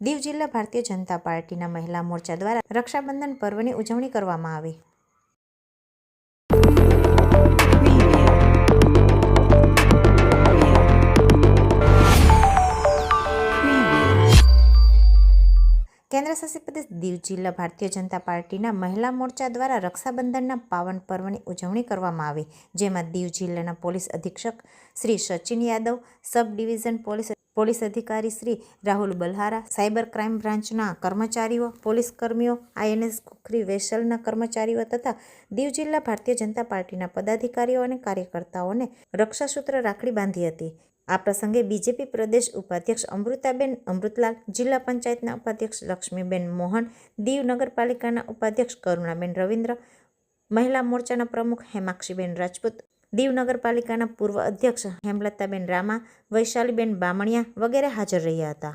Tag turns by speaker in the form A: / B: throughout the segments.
A: દીવ જિલ્લા ભારતીય જનતા પાર્ટીના મહિલા મોરચા દ્વારા રક્ષાબંધન પર્વની ઉજવણી કરવામાં આવી. કેન્દ્ર શાસિત પ્રદેશ દીવ જિલ્લા ભારતીય જનતા પાર્ટીના મહિલા મોરચા દ્વારા રક્ષાબંધનના પાવન પર્વની ઉજવણી કરવામાં આવી, જેમાં દીવ જિલ્લાના પોલીસ અધિક્ષક Shri Sachin Yadav, sub division police police અધિકારી શ્રી રાહુલ બલહારા, સાયબર ક્રાઇમ બ્રાન્ચના કર્મચારીઓ, પોલીસ કર્મીઓ, આઈએનએસ ખુખરી વેસલના કર્મચારીઓ તથા દીવ જિલ્લા ભારતીય જનતા પાર્ટીના પદાધિકારીઓ અને કાર્યકર્તાઓને રક્ષાસૂત્ર રાખડી બાંધી હતી. આ પ્રસંગે બીજેપી પ્રદેશ ઉપાધ્યક્ષ અમૃતાબેન અમૃતલાલ, જિલ્લા પંચાયતના ઉપાધ્યક્ષ લક્ષ્મીબેન મોહન, દીવ નગરપાલિકાના ઉપાધ્યક્ષ કરુણાબેન રવિન્દ્ર, મહિલા મોરચાના પ્રમુખ હેમાક્ષીબેન રાજપૂત, દીવ નગરપાલિકાના પૂર્વ અધ્યક્ષ હેમલતાબેન રામા, વૈશાલીબેન બામણિયા વગેરે હાજર રહ્યા હતા.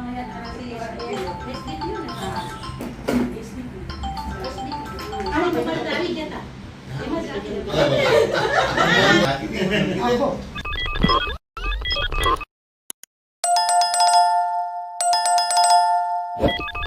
B: iPhone.
C: What?